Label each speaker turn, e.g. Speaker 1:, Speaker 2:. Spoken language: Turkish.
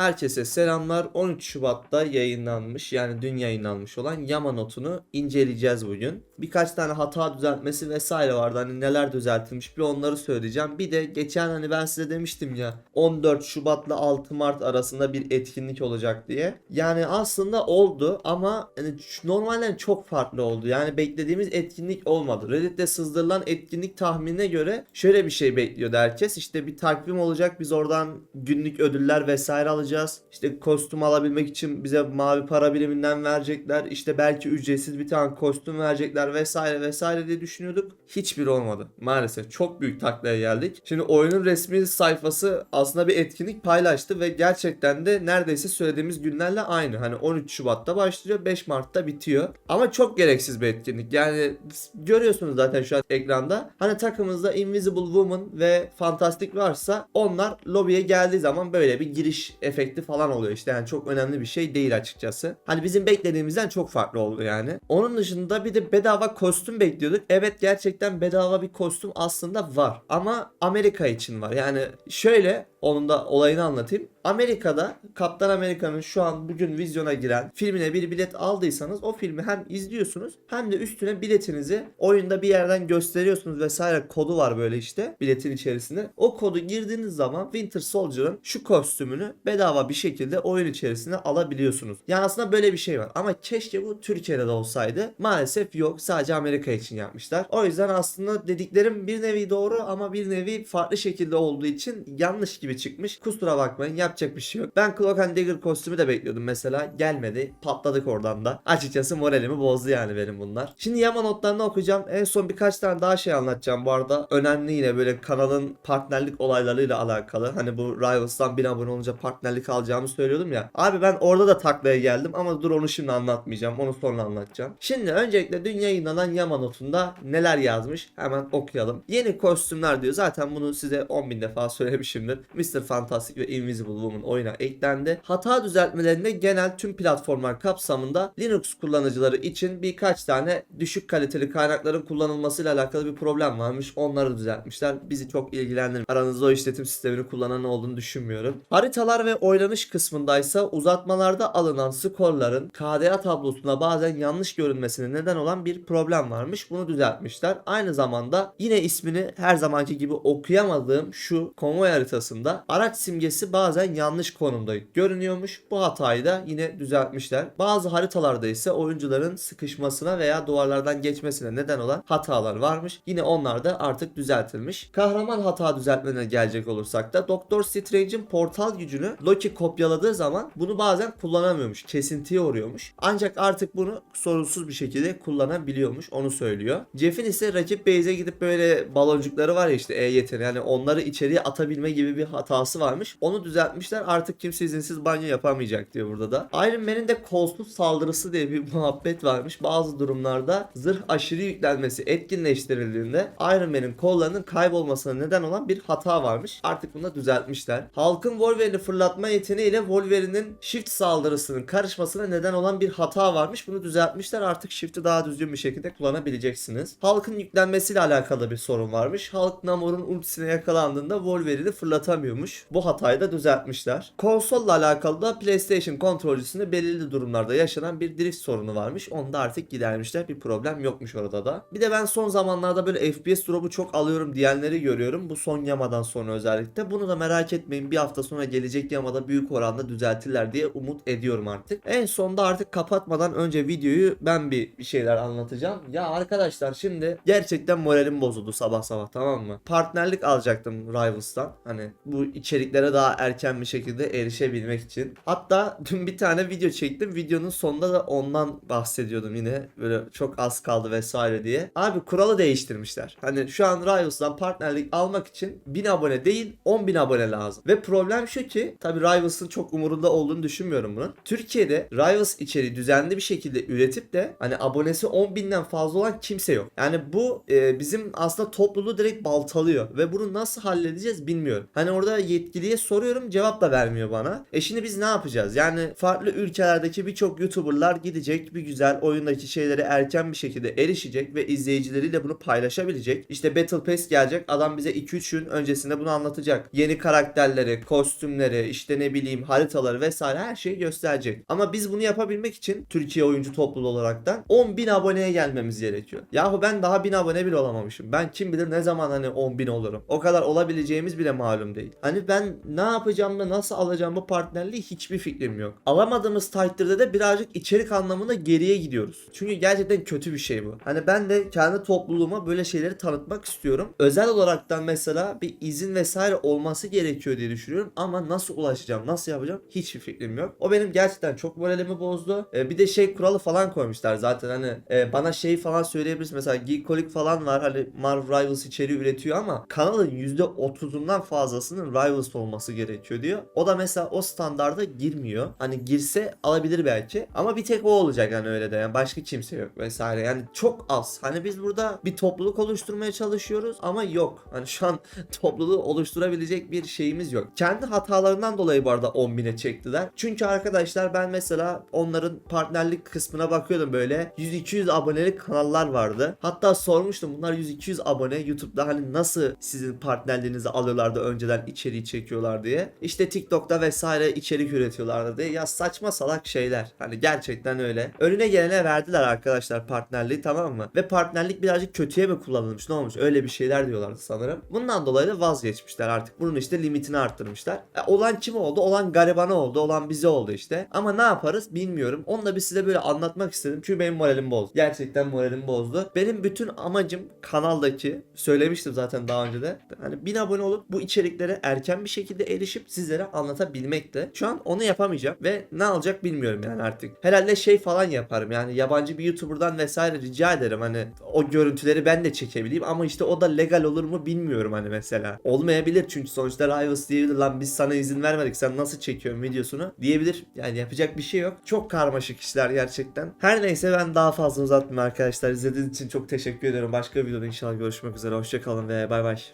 Speaker 1: Herkese selamlar. 13 Şubat'ta yayınlanmış yani dün yayınlanmış olan Yama notunu inceleyeceğiz bugün. Birkaç tane hata düzeltmesi vesaire vardı. Hani neler düzeltilmiş bir onları söyleyeceğim. Bir de geçen hani ben size demiştim ya 14 Şubat'la 6 Mart arasında bir etkinlik olacak diye. Yani aslında oldu ama hani normalden çok farklı oldu. Yani beklediğimiz etkinlik olmadı. Reddit'te sızdırılan etkinlik tahminine göre şöyle bir şey bekliyordu herkes. İşte bir takvim olacak. Biz oradan günlük ödüller vesaire alacağız. İşte kostüm alabilmek için bize mavi para biriminden verecekler. İşte belki ücretsiz bir tane kostüm verecekler vesaire vesaire diye düşünüyorduk. Hiçbir olmadı. Maalesef çok büyük taklaya geldik. Şimdi oyunun resmi sayfası aslında bir etkinlik paylaştı ve gerçekten de neredeyse söylediğimiz günlerle aynı. Hani 13 Şubat'ta başlıyor, 5 Mart'ta bitiyor. Ama çok gereksiz bir etkinlik. Yani görüyorsunuz zaten şu an ekranda. Hani takımımızda Invisible Woman ve Fantastic varsa onlar lobiye geldiği zaman böyle bir giriş efekti falan oluyor işte. Yani çok önemli bir şey değil açıkçası. Hani bizim beklediğimizden çok farklı oldu yani. Onun dışında bir de bedava kostüm bekliyorduk. Evet gerçekten bedava bir kostüm aslında var. Ama Amerika için var. Yani şöyle onun da olayını anlatayım. Amerika'da Kaptan Amerika'nın şu an bugün vizyona giren filmine bir bilet aldıysanız o filmi hem izliyorsunuz hem de üstüne biletinizi oyunda bir yerden gösteriyorsunuz vesaire kodu var böyle işte biletin içerisinde. O kodu girdiğiniz zaman Winter Soldier'ın şu kostümünü bedava bir şekilde oyun içerisine alabiliyorsunuz. Yani aslında böyle bir şey var ama keşke bu Türkiye'de de olsaydı. Maalesef yok sadece Amerika için yapmışlar. O yüzden aslında dediklerim bir nevi doğru ama bir nevi farklı şekilde olduğu için yanlış gibi çıkmış. Kusura bakmayın yapacak bir şey yok. Ben Cloak and Dagger kostümü de bekliyordum mesela. Gelmedi. Patladık oradan da. Açıkçası moralimi bozdu yani benim bunlar. Şimdi Yama notlarını okuyacağım. En son birkaç tane daha şey anlatacağım bu arada. Önemli yine böyle kanalın partnerlik olaylarıyla alakalı. Hani bu Rivals'tan 1000 abone olunca partnerlik alacağımı söylüyordum ya. Abi ben orada da taklaya geldim ama dur onu şimdi anlatmayacağım. Onu sonra anlatacağım. Şimdi öncelikle dün yayınlanan Yama notunda neler yazmış hemen okuyalım. Yeni kostümler diyor. Zaten bunu size 10.000 defa söylemişimdir. Mr. Fantastic ve Invisible Woman oyuna eklendi. Hata düzeltmelerinde genel tüm platformlar kapsamında Linux kullanıcıları için birkaç tane düşük kaliteli kaynakların kullanılmasıyla alakalı bir problem varmış. Onları düzeltmişler. Bizi çok ilgilendirmiyor. Aranızda o işletim sistemini kullanan olduğunu düşünmüyorum. Haritalar ve oynanış kısmındaysa uzatmalarda alınan skorların KDA tablosuna bazen yanlış görünmesine neden olan bir problem varmış. Bunu düzeltmişler. Aynı zamanda yine ismini her zamanki gibi okuyamadığım şu konvoy haritasında araç simgesi bazen yanlış konumda görünüyormuş. Bu hatayı da yine düzeltmişler. Bazı haritalarda ise oyuncuların sıkışmasına veya duvarlardan geçmesine neden olan hatalar varmış. Yine onlar da artık düzeltilmiş. Kahraman hata düzeltmelerine gelecek olursak da Doktor Strange'in portal gücünü Loki kopyaladığı zaman bunu bazen kullanamıyormuş. Kesintiye uğruyormuş. Ancak artık bunu sorunsuz bir şekilde kullanabiliyormuş. Onu söylüyor. Jeff'in ise rakip base'e gidip böyle baloncukları var ya işte E yeteneği yani onları içeriye atabilme gibi bir hatası varmış. Onu düzeltmişler. Artık kimse izinsiz banyo yapamayacak diyor burada da. Iron Man'in de kolsuz saldırısı diye bir muhabbet varmış. Bazı durumlarda zırh aşırı yüklenmesi etkinleştirildiğinde Iron Man'in kollarının kaybolmasına neden olan bir hata varmış. Artık bunu da düzeltmişler. Halkın Wolverine'i fırlatma yeteneğiyle Wolverine'in shift saldırısının karışmasına neden olan bir hata varmış. Bunu düzeltmişler. Artık shift'i daha düzgün bir şekilde kullanabileceksiniz. Halkın yüklenmesiyle alakalı bir sorun varmış. Halk Namor'un ultisine yakalandığında Wolverine'i fırlatamıyormuş. Bu hatayı da düzeltmişler. Konsolla alakalı da PlayStation kontrolcüsünde belirli durumlarda yaşanan bir drift sorunu varmış. Onu da artık gidermişler. Bir problem yokmuş orada da. Bir de ben son zamanlarda böyle FPS drop'u çok alıyorum diyenleri görüyorum. Bu son yamadan sonra özellikle. Bunu da merak etmeyin. Bir hafta sonra gelecek yamada büyük oranda düzeltirler diye umut ediyorum artık. En sonda artık kapatmadan önce videoyu ben bir şeyler anlatacağım. Ya arkadaşlar şimdi gerçekten moralim bozuldu sabah sabah tamam mı? Partnerlik alacaktım Rivals'tan. Hani bu içeriklere daha erken bir şekilde erişebilmek için. Hatta dün bir tane video çektim. Videonun sonunda da ondan bahsediyordum yine. Böyle çok az kaldı vesaire diye. Abi kuralı değiştirmişler. Hani şu an Rivals'tan partnerlik almak için 1000 abone değil 10.000 abone lazım. Ve problem şu ki tabi Rivals'ın çok umurunda olduğunu düşünmüyorum bunun. Türkiye'de Rivals içeriği düzenli bir şekilde üretip de hani abonesi 10.000'den fazla olan kimse yok. Yani bu e, bizim aslında topluluğu direkt baltalıyor ve bunu nasıl halledeceğiz bilmiyorum. Hani orada yetkiliye soruyorum cevap cevap da vermiyor bana. E şimdi biz ne yapacağız? Yani farklı ülkelerdeki birçok YouTuber'lar gidecek bir güzel oyundaki şeylere erken bir şekilde erişecek ve izleyicileriyle bunu paylaşabilecek. İşte Battle Pass gelecek. Adam bize 2-3 gün öncesinde bunu anlatacak. Yeni karakterleri, kostümleri, işte ne bileyim haritaları vesaire her şeyi gösterecek. Ama biz bunu yapabilmek için Türkiye oyuncu topluluğu olaraktan 10.000 aboneye gelmemiz gerekiyor. Yahu ben daha 1000 abone bile olamamışım. Ben kim bilir ne zaman hani 10.000 olurum. O kadar olabileceğimiz bile malum değil. Hani ben ne yapacağım da nasıl alacağım bu partnerliği hiçbir fikrim yok. Alamadığımız takdirde de birazcık içerik anlamında geriye gidiyoruz. Çünkü gerçekten kötü bir şey bu. Hani ben de kendi topluluğuma böyle şeyleri tanıtmak istiyorum. Özel olaraktan mesela bir izin vesaire olması gerekiyor diye düşünüyorum ama nasıl ulaşacağım, nasıl yapacağım hiçbir fikrim yok. O benim gerçekten çok moralimi bozdu. Ee, bir de şey kuralı falan koymuşlar zaten hani e, bana şey falan söyleyebilirsin mesela Geekolik falan var hani Marvel Rivals içeriği üretiyor ama kanalın %30'undan fazlasının Rivals olması gerekiyor diyor. O da mesela o standarda girmiyor. Hani girse alabilir belki ama bir tek o olacak yani öyle de yani başka kimse yok vesaire. Yani çok az. Hani biz burada bir topluluk oluşturmaya çalışıyoruz ama yok. Hani şu an topluluğu oluşturabilecek bir şeyimiz yok. Kendi hatalarından dolayı bu arada 10.000'e çektiler. Çünkü arkadaşlar ben mesela onların partnerlik kısmına bakıyordum böyle 100-200 abonelik kanallar vardı. Hatta sormuştum bunlar 100-200 abone YouTube'da hani nasıl sizin partnerliğinizi alıyorlardı önceden içeriği çekiyorlar diye. İşte TikTok'ta vesaire içerik üretiyorlardı diye. Ya saçma salak şeyler. Hani gerçekten öyle. Önüne gelene verdiler arkadaşlar partnerliği tamam mı? Ve partnerlik birazcık kötüye mi kullanılmış ne olmuş? Öyle bir şeyler diyorlardı sanırım. Bundan dolayı da vazgeçmişler artık. Bunun işte limitini arttırmışlar. E, olan kim oldu? Olan garibana oldu. Olan bize oldu işte. Ama ne yaparız bilmiyorum. Onu da bir size böyle anlatmak istedim. Çünkü benim moralim bozdu. Gerçekten moralim bozdu. Benim bütün amacım kanaldaki söylemiştim zaten daha önce de. Hani 1000 abone olup bu içeriklere erken bir şekilde erişip sizlere anlatabilmekti. Şu an onu yapamayacağım ve ne alacak bilmiyorum yani artık. Herhalde şey falan yaparım yani yabancı bir YouTuber'dan vesaire rica ederim hani o görüntüleri ben de çekebileyim ama işte o da legal olur mu bilmiyorum hani mesela. Olmayabilir çünkü sonuçta Rivals diyebilir lan biz sana izin vermedik sen nasıl çekiyorsun videosunu diyebilir. Yani yapacak bir şey yok. Çok karmaşık işler gerçekten. Her neyse ben daha fazla uzatmayayım arkadaşlar. İzlediğiniz için çok teşekkür ederim. Başka bir videoda inşallah görüşmek üzere. Hoşçakalın ve bay bay.